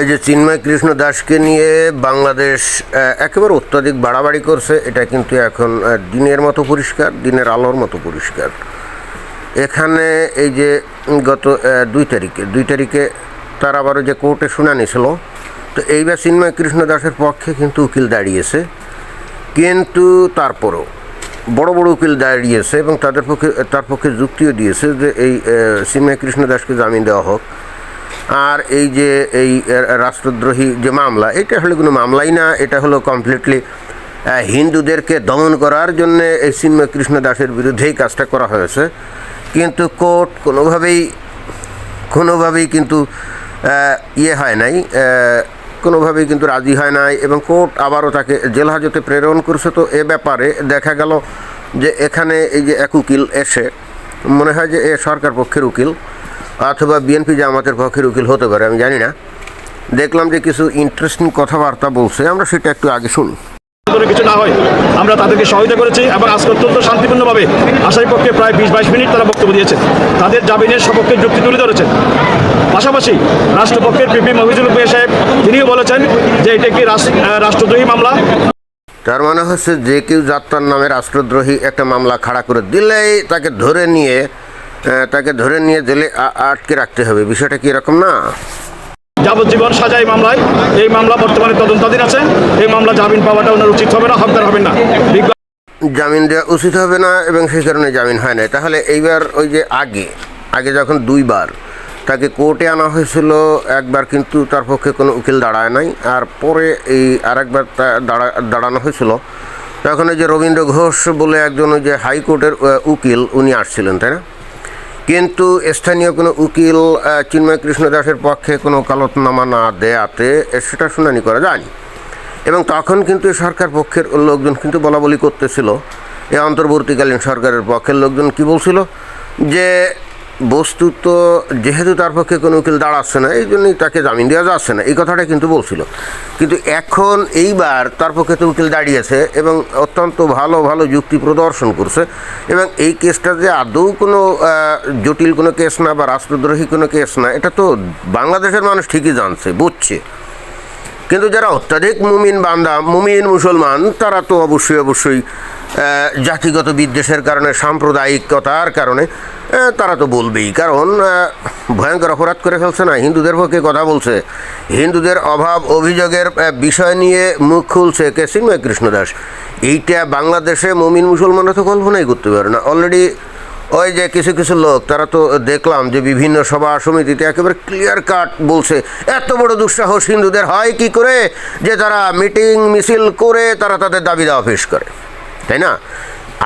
এই যে চিন্ময় কৃষ্ণ দাসকে নিয়ে বাংলাদেশ একেবারে অত্যাধিক বাড়াবাড়ি করছে, এটা কিন্তু এখন দিনের মতো পরিষ্কার, দিনের আলোর মতো পরিষ্কার। এখানে এই যে গত দুই তারিখে দুই তারিখে তার আবারও যে কোর্টে শুনানি ছিল, তো এইবার চিন্ময় কৃষ্ণ দাসের পক্ষে কিন্তু উকিল দাঁড়িয়েছে। কিন্তু তারপরও বড় বড় উকিল দাঁড়িয়েছে এবং তাদের পক্ষে, তার পক্ষে যুক্তিও দিয়েছে যে এই চিন্ময় কৃষ্ণ দাসকে জামিন দেওয়া হোক। আর এই যে এই রাষ্ট্রদ্রোহী যে মামলা, এটা হলো কোনো মামলাই না, এটা হলো কমপ্লিটলি হিন্দুদেরকে দমন করার জন্য এই চিন্ময় কৃষ্ণ দাসের বিরুদ্ধেই কাজটা করা হয়েছে। কিন্তু কোর্ট কোনোভাবেই কোনোভাবেই কিন্তু ইয়ে হয় নাই কোনোভাবেই কিন্তু রাজি হয় নাই এবং কোর্ট আবারও তাকে জেল হাজতে প্রেরণ করছে। তো এ ব্যাপারে দেখা গেল যে এখানে এই যে এক উকিল এসে, মনে হয় যে এ সরকার পক্ষের উকিল অথবা বিএনপি জামাতের পক্ষের উকিল হতে পারে আমি জানি না। দেখলাম যে কিছু ইন্টারেস্টিং কথাবার্তা বলছে আমরা সেটা একটু আগে শুনি। কিছু না হয় আমরা তাদেরকে সহায়তা করেছি এবং আজকে অত্যন্ত শান্তিপূর্ণভাবে আসামি পক্ষে প্রায় বিশ বাইশ মিনিট তারা বক্তব্য দিয়েছেন। তাদের জামিনের সপক্ষে যুক্তি তুলে ধরেছেন। পাশাপাশি রাষ্ট্রপক্ষের পিপি মহিজুল উপায় সাহেব তিনিও বলেছেন যে এটা একটি রাষ্ট্রদ্রোহী মামলা। তার মানে হচ্ছে যে কেউ যাত্রার নামে রাষ্ট্রদ্রোহী একটা মামলা খাড়া করে দিলেই তাকে ধরে নিয়ে তাকে ধরে নিয়ে জেলে আটকে রাখতে হবে। বিষয়টা কি এরকম না? যাবজ্জীবন সাজাই মামলায়। এই মামলা বর্তমানে তদন্তাধীন আছে। এই মামলা জামিন পাওয়াটা ওনার উচিত হবে না হকদার হবেন না। জামিন দেওয়া উচিত হবে না এবং সেই কারণে জামিন হয় না তাহলে এইবার ওই যে আগে আগে যখন দুইবার তাকে কোর্টে আনা হয়েছিল একবার কিন্তু তার পক্ষে কোনো উকিল দাঁড়ায় নাই। আর পরে এই আরেকবার দাঁড়া দাঁড়ানো হয়েছিল। তখন ওই যে রবীন্দ্র ঘোষ বলে একজন ওই যে হাইকোর্টের উকিল উনি আসছিলেন তাই না? কিন্তু স্থানীয় কোনো উকিল চিন্ময় কৃষ্ণ দাসের পক্ষে কোনো কালতনামা না দেয়াতে সেটা শুনানি করা যায়নি। এবং তখন কিন্তু সরকার পক্ষের লোকজন কিন্তু বলা বলি করতেছিল। এই অন্তর্বর্তীকালীন সরকারের পক্ষের লোকজন কি বলছিল? যে বস্তুত যেহেতু তার পক্ষে কোনো উকিল দাঁড়াচ্ছে না, এই জন্যই তাকে জামিন দেওয়া যাচ্ছে না। এই কথাটা কিন্তু বলছিল। কিন্তু এখন এইবার তার পক্ষে তো উকিল দাঁড়িয়েছে এবং অত্যন্ত ভালো ভালো যুক্তি প্রদর্শন করছে এবং এই কেসটা যে আদৌ কোনো জটিল কোনো কেস না বা রাষ্ট্রদ্রোহী কোনো কেস না, এটা তো বাংলাদেশের মানুষ ঠিকই জানছে, বুঝছে। কিন্তু যারা অত্যাধিক মুমিন বান্দা, মুমিন মুসলমান, তারা তো অবশ্যই অবশ্যই জাতিগত বিদ্বেষের কারণে, সাম্প্রদায়িকতার কারণে তারা তো বলবেই। কারণ ভয়ঙ্কর অপরাধ করে ফেলছে না, হিন্দুদের পক্ষে কথা বলছে। হিন্দুদের অভাব অভিযোগের বিষয় নিয়ে মুখ খুলছে কে চিন্ময় কৃষ্ণ দাস এইটা বাংলাদেশে মুমিন মুসলমানরা তো কল্পনাই করতে পারে না। অলরেডি ওই যে কিছু কিছু লোক, তারা তো দেখলাম যে বিভিন্ন সভা সমিতিতে একেবারে ক্লিয়ার কাট বলছে, এত বড় দুঃসাহস হিন্দুদের হয় কি করে যে তারা মিটিং, মিছিল করে তারা তাদের দাবি দাওয়া পেশ করে? তাই না?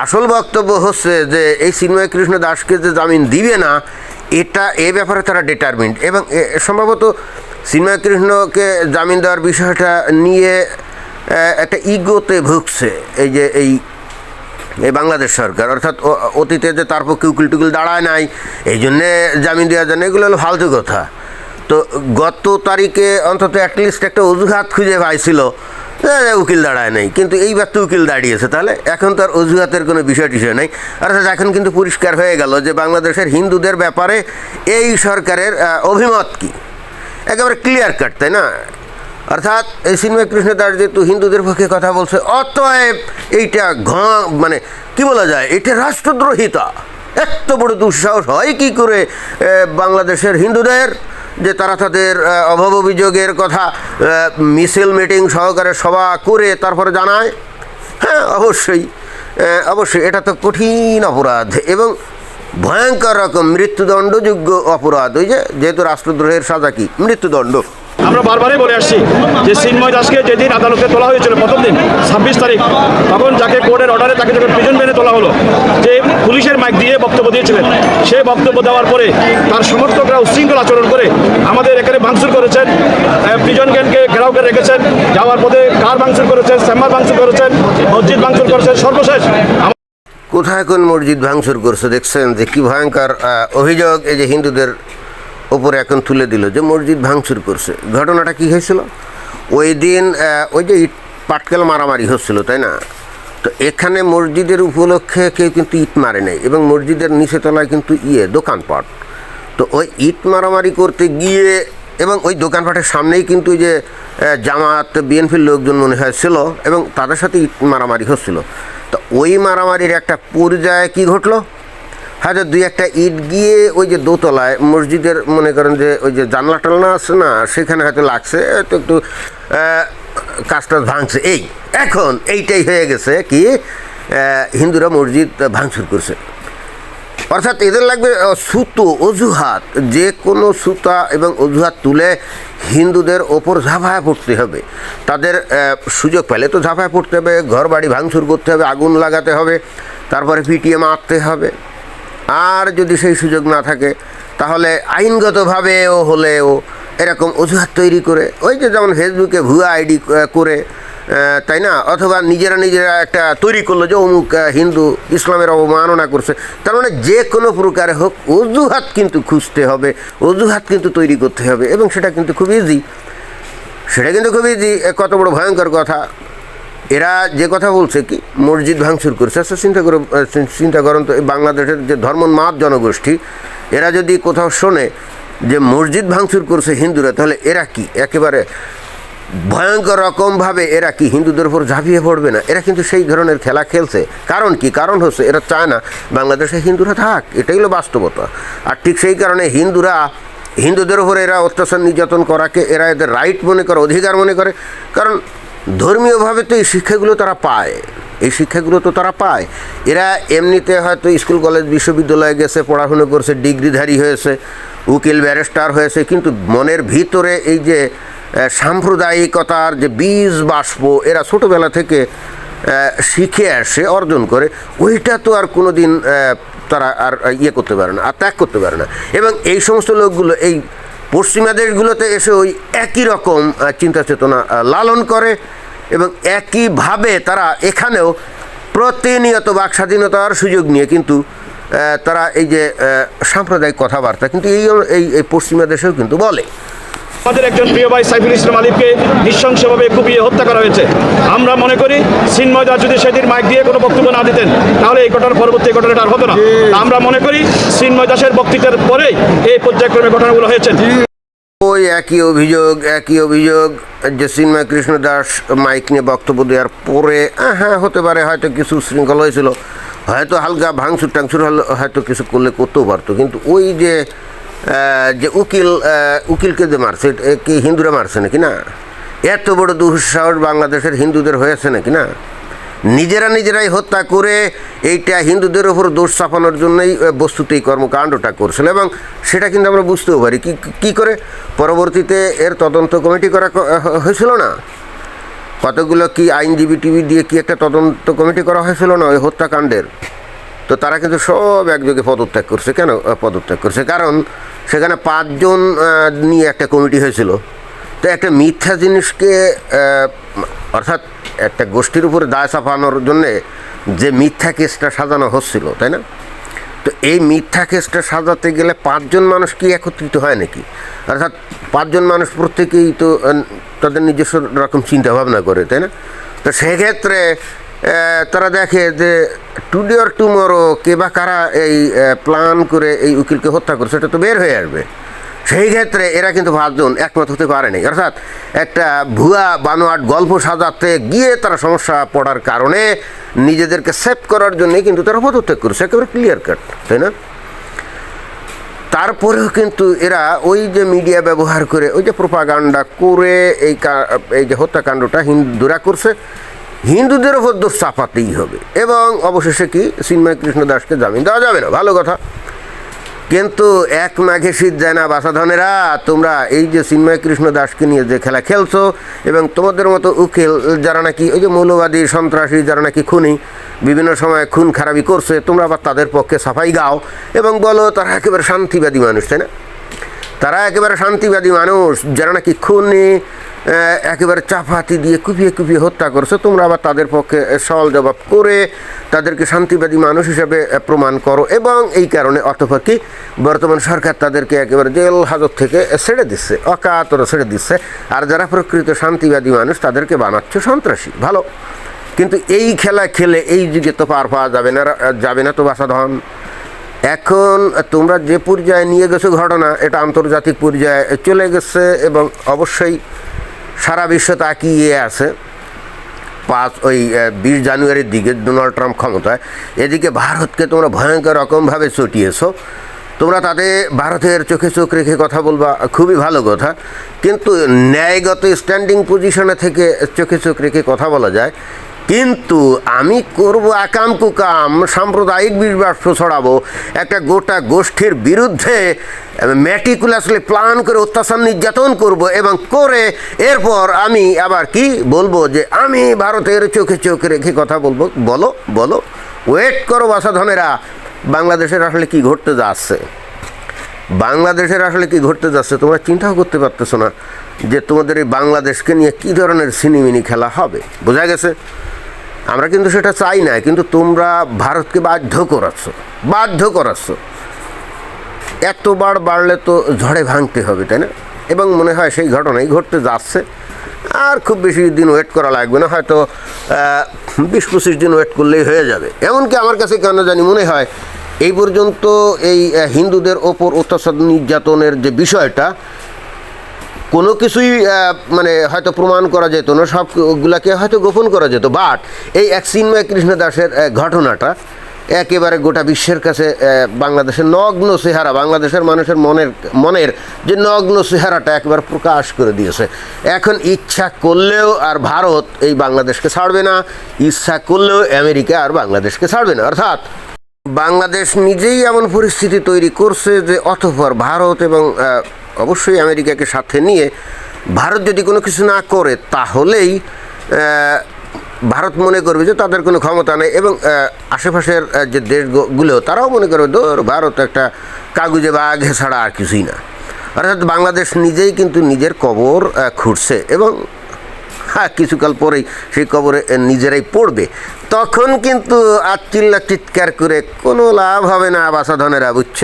আসল বক্তব্য হচ্ছে যে এই চিন্ময় কৃষ্ণ দাসকে যে জামিন দিবে না, এটা এ ব্যাপারে তারা ডিটারমিন্ড এবং সম্ভবত চিন্ময় কৃষ্ণকে জামিন দেওয়ার বিষয়টা নিয়ে একটা ইগোতে ভুগছে, এই যে এই এই বাংলাদেশ সরকার, অর্থাৎ অতীতে যে তার পক্ষে উকিল টুকিল দাঁড়ায় নাই, এই জন্যে জামিন দেওয়া যায় না এগুলো হলো ফালতু কথা। তো গত তারিখে অন্তত অ্যাটলিস্ট একটা অজুহাত খুঁজে পাইছিল উকিল দাঁড়ায় নাই। কিন্তু এইবার তো উকিল দাঁড়িয়েছে, তাহলে এখন তো আর অজুহাতের কোনো বিষয় টিষয় নাই। অর্থাৎ এখন কিন্তু পরিষ্কার হয়ে গেল যে বাংলাদেশের হিন্দুদের ব্যাপারে এই সরকারের অভিমত কী? একেবারে ক্লিয়ার কাট তাই না? অর্থাৎ এই চিন্ময় কৃষ্ণ দাস যেহেতু হিন্দুদের পক্ষে কথা বলছে, অতএব এইটা ঘ মানে কি বলা যায়, এটা রাষ্ট্রদ্রোহিতা। এত বড় দুঃসাহস হয় কি করে বাংলাদেশের হিন্দুদের, যে তারা তাদের অভাব অভিযোগের কথা মিছিল, মিটিং সহকারে সভা করে তারপরে জানায়। হ্যাঁ অবশ্যই অবশ্যই, এটা তো কঠিন অপরাধ এবং ভয়ঙ্কর রকম মৃত্যুদণ্ডযোগ্য অপরাধ। ওই যে, যেহেতু রাষ্ট্রদ্রোহের সাজা কি? মৃত্যুদণ্ড। আমরা বারবারই বলে আসছি যে চিন্ময় দাসকে যেদিন আদালতে তোলা হয়েছিল প্রথম দিন, ছাব্বিশ তারিখ, তখন যাকে কোর্টের অর্ডারে তাকে যখন প্রিজন ভ্যানে তোলা হলো, যে পুলিশের মাইক দিয়ে বক্তব্য দিয়েছিলেন সেই বক্তব্য দেওয়ার পরে তার সমর্থকরা উচ্ছৃঙ্খল আচরণ করে আমাদের এখানে ভাঙচুর করেছেন প্রিজন গ্যানকে ঘেরাও করে রেখেছেন, যাওয়ার পথে কার ভাঙচুর করেছেন চেম্বার ভাঙচুর করেছেন, মসজিদ ভাঙচুর করেছেন, সর্বশেষ কোথায় কোন মসজিদ ভাঙচুর করছে দেখছেন যে কি ভয়ঙ্কর অভিযোগ, এই যে হিন্দুদের ওপরে এখন তুলে দিল যে মসজিদ ভাঙচুর করছে। ঘটনাটা কি হয়েছিল? ওই দিন ওই যে ইট, পাটকেল মারামারি হচ্ছিল, তাই না? তো এখানে মসজিদের উপলক্ষে কেউ কিন্তু ইট মারে নাই এবং মসজিদের নিচে তলায় কিন্তু ইয়ে দোকানপাট। তো ওই ইট মারামারি করতে গিয়ে এবং ওই দোকানপাটের সামনেই কিন্তু যে জামাত বিএনপির লোকজন মনে হয় ছিল এবং তাদের সাথে ইট মারামারি হচ্ছিল। তো ওই মারামারির একটা পর্যায়ে কি ঘটলো? হয়তো দুই একটা ইট গিয়ে ওই যে দোতলায় মসজিদের মনে করেন যে ওই যে জানলা টালনা আছে না, সেখানে হয়তো লাগছে তো একটু কাজটা ভাঙছে। এই, এখন এইটাই হয়ে গেছে কি হিন্দুরা মসজিদ ভাঙচুর করছে। অর্থাৎ এদের লাগবে সুতো, অজুহাত, যে কোনো সুতা এবং অজুহাত তুলে হিন্দুদের ওপর ঝাঁপায় পড়তে হবে। তাদের সুযোগ পেলে তো ঝাঁপায় পড়তে হবে ঘর বাড়ি ভাঙচুর করতে হবে, আগুন লাগাতে হবে, তারপরে পিটিয়ে মারতে হবে। আর যদি সেই সুযোগ না থাকে, তাহলে আইনগতভাবেও হলেও এরকম অজুহাত তৈরি করে, ওই যে যেমন ফেসবুকে ভুয়া আইডি করে তাই না? অথবা নিজেরা নিজেরা একটা তৈরি করল যে অমুক হিন্দু ইসলামের অবমাননা করছে, তার মানে যে কোনো প্রকারে হোক অজুহাত কিন্তু খুঁজতে হবে, অজুহাত কিন্তু তৈরি করতে হবে, এবং সেটা কিন্তু খুব ইজি সেটা কিন্তু খুব ইজি কত বড় ভয়ঙ্কর কথা। এরা যে কথা বলছে কি, মসজিদ ভাঙচুর করছে আচ্ছা চিন্তা করে চিন্তা করেন তো বাংলাদেশের যে ধর্মমাত জনগোষ্ঠী, এরা যদি কোথাও শোনে যে মসজিদ ভাঙচুর করছে হিন্দুরা, তাহলে এরা কি? একেবারে ভয়ঙ্কর রকমভাবে এরা কি, হিন্দুদের উপর ঝাঁপিয়ে পড়বে না? এরা কিন্তু সেই ধরনের খেলা খেলছে। কারণ কি? কারণ হচ্ছে, এরা চায় না বাংলাদেশে হিন্দুরা থাক, এটাই হলো বাস্তবতা। আর ঠিক সেই কারণে হিন্দুরা, হিন্দুদের উপর এরা অত্যাচার নির্যাতন করাকে এরা এদের রাইট মনে করে, অধিকার মনে করে। কারণ ধর্মীয়ভাবে তো এই শিক্ষাগুলো তারা পায়। এই শিক্ষাগুলো তো তারা পায়। এরা এমনিতে হয়তো স্কুল, কলেজ, বিশ্ববিদ্যালয়ে গেছে, পড়াশুনো করছে, ডিগ্রিধারী হয়েছে, উকিল, ব্যারিস্টার হয়েছে, কিন্তু মনের ভিতরে এই যে সাম্প্রদায়িকতার যে বীজ বাষ্প, এরা ছোটোবেলা থেকে শিখে আসে, অর্জন করে, ওইটা তো আর কোনো দিন তারা আর ইয়ে করতে পারে না, আর ত্যাগ করতে পারে না। এবং এই সমস্ত লোকগুলো, এই পশ্চিমা দেশগুলোতে এসে ওই একই রকম চিন্তা চেতনা লালন করে এবং একইভাবে তারা এখানেও প্রতিনিয়ত বাক স্বাধীনতার সুযোগ নিয়ে কিন্তু তারা এই যে সাম্প্রদায়িক কথাবার্তা কিন্তু এই এই পশ্চিমা দেশেও কিন্তু বলে। আমাদের একজন প্রিয় ভাই সাইফুল ইসলাম আলিফকে নৃশংসভাবে কুপিয়ে হত্যা করা হয়েছে। আমরা মনে করি সিনময় দাস যদি সেদিন মাইক দিয়ে কোনো বক্তব্য না দিতেন তাহলে এই ঘটনার পরবর্তী এই ঘটনাটা আর হতো না। আমরা মনে করি সিনময় দাসের বক্তৃতার পরেই এই পর্যায়ক্রমে ঘটনাগুলো হয়েছে। ওই একই অভিযোগ একই অভিযোগ যে চিন্ময় কৃষ্ণ দাস মাইক নিয়ে বক্তব্য দেওয়ার পরে আহ, হ্যাঁ হতে পারে হয়তো কিছু শৃঙ্খলা হয়েছিল। হয়তো হালকা ভাঙচুর টাংচুর হলে হয়তো কিছু করলে করতেও পারতো। কিন্তু ওই যে যে উকিল উকিলকে যে মারছে কি হিন্দুরা মারছে নাকি না? এত বড় দুঃসাহস বাংলাদেশের হিন্দুদের হয়েছে নাকি না? নিজেরা নিজেরাই হত্যা করে এইটা হিন্দুদের ওপর দোষ চাপানোর জন্যই বস্তুত এই কর্মকাণ্ডটা করছিল এবং সেটা কিন্তু আমরা বুঝতেও পারি। কি কি করে? পরবর্তীতে এর তদন্ত কমিটি করা হয়েছিল না? কতগুলো কি আইনজীবী টিভি দিয়ে কি একটা তদন্ত কমিটি করা হয়েছিল না ওই হত্যাকাণ্ডের? তো তারা কিন্তু সব একযোগে পদত্যাগ করছে। কেন পদত্যাগ করছে? কারণ সেখানে পাঁচজন নিয়ে একটা কমিটি হয়েছিল। তো একটা মিথ্যা জিনিসকে অর্থাৎ একটা গোষ্ঠীর উপরে দায় চাপানোর জন্যে যে মিথ্যা কেসটা সাজানো হচ্ছিল, তাই না? তো এই মিথ্যা কেসটা সাজাতে গেলে পাঁচজন মানুষ কি একত্রিত হয় নাকি? অর্থাৎ পাঁচজন মানুষ প্রত্যেকেই তো তাদের নিজস্ব রকম চিন্তা ভাবনা করে, তাই না? তো সেক্ষেত্রে তারা দেখে যে টুডে অর টুমরো কে বা কারা এই প্ল্যান করে এই উকিলকে হত্যা করছে, সেটা তো বের হয়ে আসবে। সেই ক্ষেত্রে এরা কিন্তু পাঁচজন একমত হতে পারেনি অর্থাৎ একটা ভুয়া বানোয়াট গল্প সাজাতে গিয়ে তারা সমস্যা পড়ার কারণে নিজেদেরকে সেভ করার জন্যই কিন্তু তারা পদত্যাগ করেছে, একেবারে ক্লিয়ার কাট তাই না? তারপরেও কিন্তু এরা ওই যে মিডিয়া ব্যবহার করে, ওই যে প্রোপাগান্ডা করে এই এই যে হত্যাকাণ্ডটা হিন্দুরা করছে হিন্দুদের ওপর দোষ চাপাতেই হবে। এবং অবশেষে কি? চিন্ময় কৃষ্ণ দাসকে জামিন দেওয়া যাবে না। ভালো কথা। কিন্তু এক মাঘে শীত যায় না বাসাধনেরা তোমরা এই যে চিন্ময় কৃষ্ণ দাসকে নিয়ে যে খেলা খেলছো এবং তোমাদের মতো উকিল যারা নাকি ওই যে মৌলবাদী, সন্ত্রাসী, যারা নাকি খুনি, বিভিন্ন সময় খুন খারাপি করছে, তোমরা আবার তাদের পক্ষে সাফাই গাও এবং বলো তারা একেবারে শান্তিবাদী মানুষ, তাই না? তারা একেবারে শান্তিবাদী মানুষ। যারা নাকি খুনি একেবারে চাপাতি দিয়ে কুপিয়ে কুপিয়ে হত্যা করছে। তোমরা আবার তাদের পক্ষে সওয়াল জবাব করে তাদেরকে শান্তিবাদী মানুষ হিসেবে প্রমাণ করো এবং এই কারণে অতপর কি বর্তমান সরকার তাদেরকে একেবারে জেল, হাজত থেকে ছেড়ে দিচ্ছে, অকাতরে ছেড়ে দিচ্ছে। আর যারা প্রকৃত শান্তিবাদী মানুষ, তাদেরকে বানাচ্ছে সন্ত্রাসী। ভালো। কিন্তু এই খেলা খেলে এই যুগে তো পার পাওয়া যাবে না যাবে না তো বাসাধন। এখন তোমরা যে পর্যায়ে নিয়ে গেছো ঘটনা, এটা আন্তর্জাতিক পর্যায়ে চলে গেছে এবং অবশ্যই সারা বিশ্ব তাকিয়ে আছে। পাঁচ ওই বিশ জানুয়ারির দিকে ডোনাল্ড ট্রাম্প ক্ষমতায়। এদিকে ভারতকে তোমরা ভয়ঙ্কর রকমভাবে চটিয়েছো। তোমরা তাতে ভারতের চোখে চোখ রেখে কথা বলবা, খুবই ভালো কথা। কিন্তু ন্যায়গত স্ট্যান্ডিং পজিশনে থেকে চোখে চোখ রেখে কথা বলা যায়। কিন্তু আমি করব আকাম কুকাম, সাম্প্রদায়িক বিবাস্প ছড়াবো। একটা গোটা গোষ্ঠীর বিরুদ্ধে ম্যাটিকুলাসলি প্ল্যান করে অত্যাচার নির্যাতন করব এবং করে এরপর আমি আবার কি বলব যে আমি ভারতের চোখে চোখ রেখে কথা বলব। বলো বলো। ওয়েট করো বাসাধনেরা বাংলাদেশের আসলে কি ঘটতে যাচ্ছে? বাংলাদেশের আসলে কি ঘটতে যাচ্ছে তোমরা চিন্তাও করতে পারতেছো না যে তোমাদের এই বাংলাদেশকে নিয়ে কী ধরনের সিনেমিনি খেলা হবে। বোঝা গেছে? আমরা কিন্তু সেটা চাই না, কিন্তু তোমরা ভারতকে বাধ্য করাচ্ছ বাধ্য করাচ্ছ এতবার বাড়লে তো ঝড়ে ভাঙতে হবে, তাই না? এবং মনে হয় সেই ঘটনাই ঘটতে যাচ্ছে। আর খুব বেশি দিন ওয়েট করা লাগবে না, হয়তো বিশ পঁচিশ দিন ওয়েট করলেই হয়ে যাবে। এমনকি আমার কাছে কেন জানি মনে হয়, এই পর্যন্ত এই হিন্দুদের ওপর অত্যাচার নির্যাতনের যে বিষয়টা কোনো কিছুই মানে হয়তো প্রমাণ করা যেত না, সবগুলাকে হয়তো গোপন করা যেত। বাট এই এক চিন্ময় কৃষ্ণ দাসের ঘটনাটা একেবারে গোটা বিশ্বের কাছে বাংলাদেশের নগ্ন চেহারা, বাংলাদেশের মানুষের মনের মনের যে নগ্ন চেহারাটা একবার প্রকাশ করে দিয়েছে। এখন ইচ্ছা করলেও আর ভারত এই বাংলাদেশকে ছাড়বে না, ইচ্ছা করলেও আমেরিকা আর বাংলাদেশকে ছাড়বে না। অর্থাৎ বাংলাদেশ নিজেই এমন পরিস্থিতি তৈরি করছে যে অতঃপর ভারত এবং অবশ্যই আমেরিকাকে সাথে নিয়ে ভারত যদি কোনো কিছু না করে, তাহলেই ভারত মনে করবে যে তাদের কোনো ক্ষমতা নেই এবং আশেপাশের যে দেশগুলো, তারাও মনে করবে দৌড় ভারত একটা কাগুজে বাঘ ছাড়া আর কিছুই না। অর্থাৎ বাংলাদেশ নিজেই কিন্তু নিজের কবর খুঁড়ছে এবং হ্যাঁ কিছুকাল পরেই সেই কবরে নিজেরাই পড়বে। তখন কিন্তু আর চিল্লা চিৎকার করে, কোনো লাভ হবে না বাসাধনেরা বুঝছ?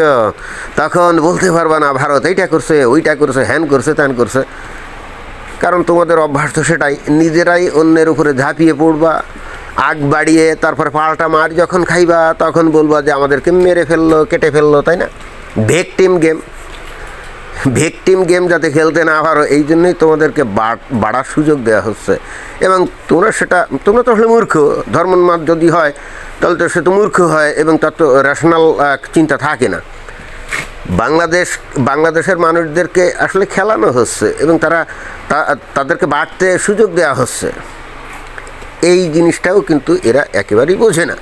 তখন বলতে পারবা না, ভারত এইটা করছে, ওইটা করছে, হ্যান করছে, ত্যান করছে। কারণ তোমাদের অভ্যাস তো সেটাই, নিজেরাই অন্যের উপরে ঝাঁপিয়ে পড়বা, আগ বাড়িয়ে তারপরে পাল্টা মার যখন খাইবা, তখন বলবা যে, আমাদেরকে মেরে ফেলল, কেটে ফেলল, তাই না? ভেকটিম গেম ভিকটিম গেম যাতে খেলতে না পারো, এই জন্যই তোমাদেরকে বাড়ার সুযোগ দেওয়া হচ্ছে। এবং তোমরা সেটা, তোমরা তো আসলে মূর্খ, ধর্মোন্মাদ যদি হয়, তাহলে তো সে তো মূর্খ হয় এবং তার তো রেশনাল চিন্তা থাকে না। বাংলাদেশ, বাংলাদেশের মানুষদেরকে আসলে খেলানো হচ্ছে এবং তারা তাদেরকে বাড়তে সুযোগ দেওয়া হচ্ছে। এই জিনিসটাও কিন্তু এরা একেবারেই বোঝে না।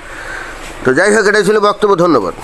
তো যাই হোক, এটাই ছিল বক্তব্য, ধন্যবাদ।